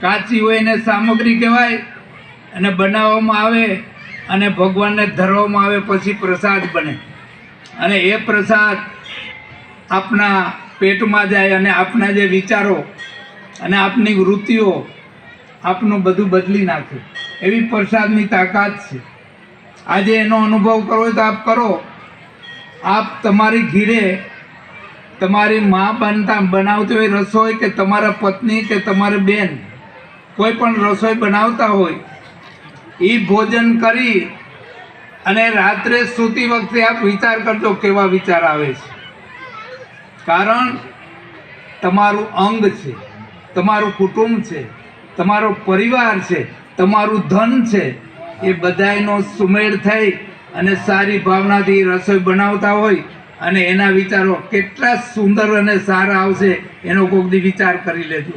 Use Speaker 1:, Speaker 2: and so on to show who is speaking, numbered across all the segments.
Speaker 1: કાચી હોય એને સામગ્રી કહેવાય, અને બનાવવામાં આવે અને ભગવાનને ધરવામાં આવે પછી પ્રસાદ બને. અને એ પ્રસાદ આપના પેટમાં જાય અને આપના જે વિચારો અને આપની વૃત્તિઓ આપનું બધું બદલી નાખે. એવી પ્રસાદની તાકાત છે. આજે એનો અનુભવ હોય તો આપ કરો. આપ તમારી ઘીરે તમારી મા બનતા બનાવતી હોય રસોઈ કે તમારા પત્ની કે તમારી બેન કોઈ પણ રસોઈ બનાવતા હોય એ ભોજન કરી અને રાત્રે સૂતી વખતે આપ વિચાર કરજો કેવા વિચાર આવે છે. કારણ તમારું અંગ છે, તમારું કુટુંબ છે, તમારો પરિવાર છે, તમારું ધન છે, એ બધાયનો સુમેળ થઈ અને સારી ભાવનાથી રસોઈ બનાવતા હોય અને એના વિચારો કેટલા સુંદર અને સારા આવશે એનો કોઈક વિચાર કરી લેજો.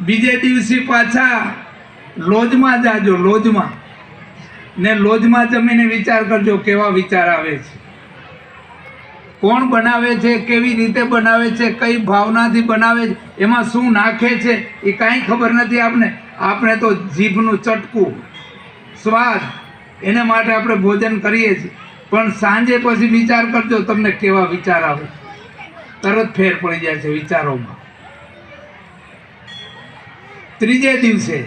Speaker 1: બીજે દિવસે પાછા લોજમાં જાજો, લોજમાં. ને લોજમાં જમીને વિચાર કરજો કેવા વિચાર આવે છે. કોણ બનાવે છે, કેવી રીતે બનાવે છે, કઈ ભાવનાથી બનાવે છે, એમાં શું નાખે છે, એ કાંઈ ખબર નથી આપને. આપણે તો જીભનું ચટકું, સ્વાદ, એને માટે આપણે ભોજન કરીએ છીએ. પણ સાંજે પછી વિચાર કરજો તમને કેવા વિચાર આવે. તરત ફેર પડી જાય છે વિચારોમાં. ત્રીજે દિવસે.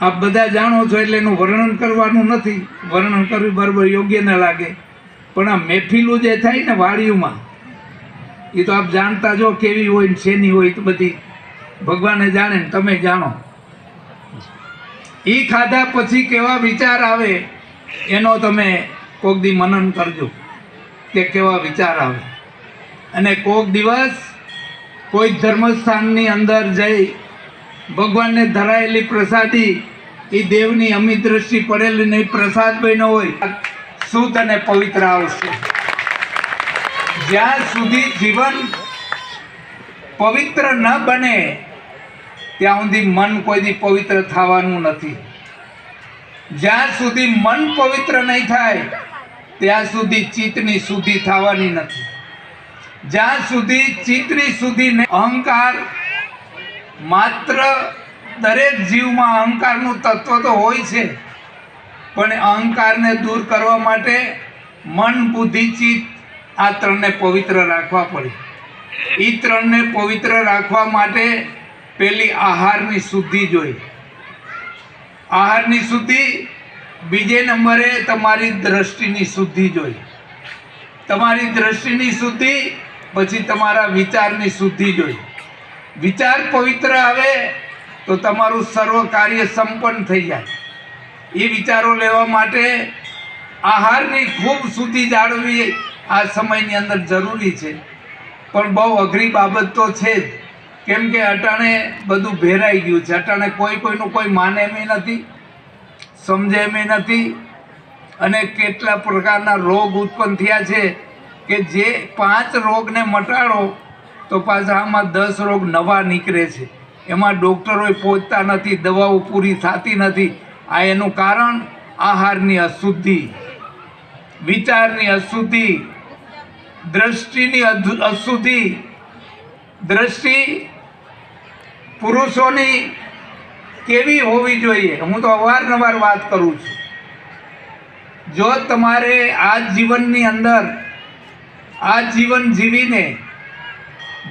Speaker 1: આપ બધા જાણો છો એટલે એનું વર્ણન કરવાનું નથી. વર્ણન કરવું બરાબર યોગ્ય ન લાગે. પણ આ મહેફિલું જે થાય ને વાડીઓમાં, એ તો આપ જાણતા જો કેવી હોય ને શેની હોય તો બધી ભગવાને જાણે ને તમે જાણો. એ ખાધા પછી કેવા વિચાર આવે, એનો તમે કોક દી મનન કરજો કે કેવા વિચાર આવે. અને કોક દિવસ કોઈ ધર્મસ્થાનની અંદર જઈ ભગવાનને ધરાયેલી પ્રસાદી, એ દેવની અમી દ્રષ્ટિ પડેલી નહીં, પ્રસાદ બન્યો હોય, શુદ્ધ અને પવિત્ર આવશે. જ્યાં સુધી જીવન પવિત્ર ન બને, ત્યાં સુધી મન કોઈથી પવિત્ર થવાનું નથી. જ્યાં સુધી મન પવિત્ર નહીં થાય, ત્યાં સુધી ચિત્તની શુદ્ધિ થવાની નથી. જ્યાં સુધી ચિત્તની સુધી અહંકાર માત્ર દરેક જીવમાં અહંકારનું તત્વ તો હોય છે, પણ અહંકારને દૂર કરવા માટે મન, બુદ્ધિ, ચિત્ત આ ત્રણને પવિત્ર રાખવા પડે. એ ત્રણને પવિત્ર રાખવા માટે પેલી આહારની શુદ્ધિ જોઈએ. આહારની શુદ્ધિ બીજે નંબરે તમારી દ્રષ્ટિની શુદ્ધિ જોઈએ. તમારી દ્રષ્ટિની શુદ્ધિ પછી તમારા વિચારની શુદ્ધિ જોઈએ વિચાર પવિત્ર આવે તો તમારું સર્વ કાર્ય સંપન્ન થઈ જાય. એ વિચારો લેવા માટે આહારની ખૂબ શુદ્ધિ જાળવવી આ સમયની અંદર જરૂરી છે. પણ બહુ અઘરી બાબત તો છે જ. કેમ કે અટાણે બધું ભેરાઈ ગયું છે. અટાણે કોઈ કોઈનું કોઈ માને એમ નથી, સમજે એમ નથી અને કેટલા પ્રકારના રોગ ઉત્પન્ન થયા છે કે જે પાંચ રોગને મટાડો, તો પાછા આમાં દસ રોગ નવા નીકળે છે. એમાં ડૉક્ટરોએ પહોંચતા નથી, દવાઓ પૂરી થતી નથી. આ એનું કારણ આહારની અશુદ્ધિ. વિચારની અશુદ્ધિ. દ્રષ્ટિની અશુદ્ધિ. દ્રષ્ટિ પુરુષોની કેવી હોવી જોઈએ? હું તો અવારનવાર વાત કરું છું. જો તમારે આ જીવનની અંદર આ જીવન જીવીને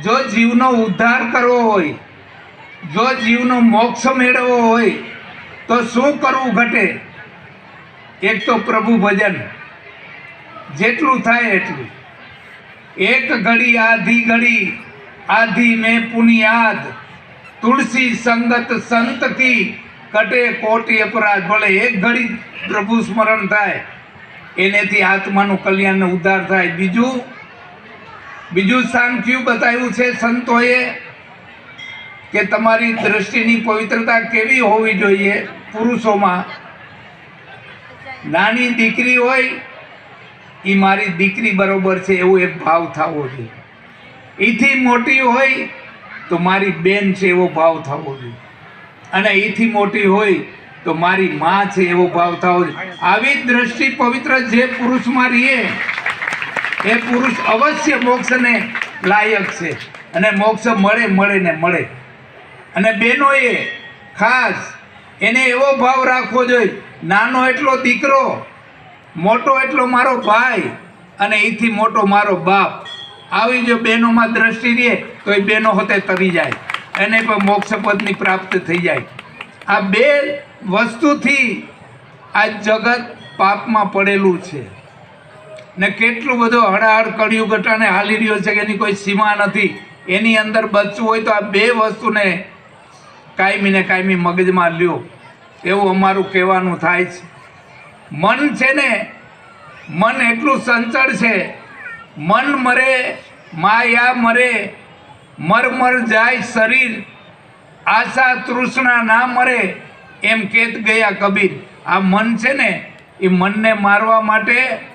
Speaker 1: જો જીવનો ઉદ્ધાર કરવો હોય, જો જીવનો મોક્ષ મેળવવો હોય, તો શું કરવું ઘટે? એક તો પ્રભુ ભજન. જેટલું થાય એટલું. એક ઘડી, આધી ઘડી, આધી મેં પુનિયાદ તુલસી સંગત સંત કી કટે કોટી અપરાધ. ભલે એક ઘડી પ્રભુ સ્મરણ થાય, એનેથી આત્માનું કલ્યાણ ઉદ્ધાર થાય. બીજું બીજું સ્થાન કયું બતાવ્યું છે સંતોએ? કે તમારી દ્રષ્ટિની પવિત્રતા કેવી હોવી જોઈએ પુરુષોમાં? નાની દીકરી હોય એ મારી દીકરી બરોબર છે એવો એક ભાવ થવો જોઈએ. એથી મોટી હોય, તો મારી બેન છે એવો ભાવ થવો જોઈએ. અને એથી મોટી હોય, તો મારી માં છે એવો ભાવ થવો જોઈએ. આવી દ્રષ્ટિ પવિત્ર જે પુરુષમાં રહીએ એ પુરુષ અવશ્ય મોક્ષને લાયક છે. અને મોક્ષ મળે મળે ને મળે. અને બહેનોએ ખાસ એને એવો ભાવ રાખવો જોઈએ, નાનો એટલો દીકરો, મોટો એટલો મારો ભાઈ, અને એથી મોટો મારો બાપ. આવી જો બહેનોમાં દ્રષ્ટિ રહે તો એ બહેનો હોતે તરી જાય. એને પણ મોક્ષ પદની પ્રાપ્ત થઈ જાય. આ બે વસ્તુથી આ જગત પાપમાં પડેલું છે. ને કેટલું બધું હળાહળ કળિયુગ ઘટાને હાલી રહ્યો છે કે એની કોઈ સીમા નથી. એની અંદર બચવું હોય તો આ બે વસ્તુને કાયમી ને કાયમી મગજમાં લ્યો. એવું અમારું કહેવાનું થાય છે. મન છે ને, મન એટલું સંચળ છે. મન મરે, માયા મરે મર મર જાય શરીર. આશા તૃષ્ણા ના મરે એમ કેત ગયા કબીર. આ મન છે ને, એ મનને મારવા માટે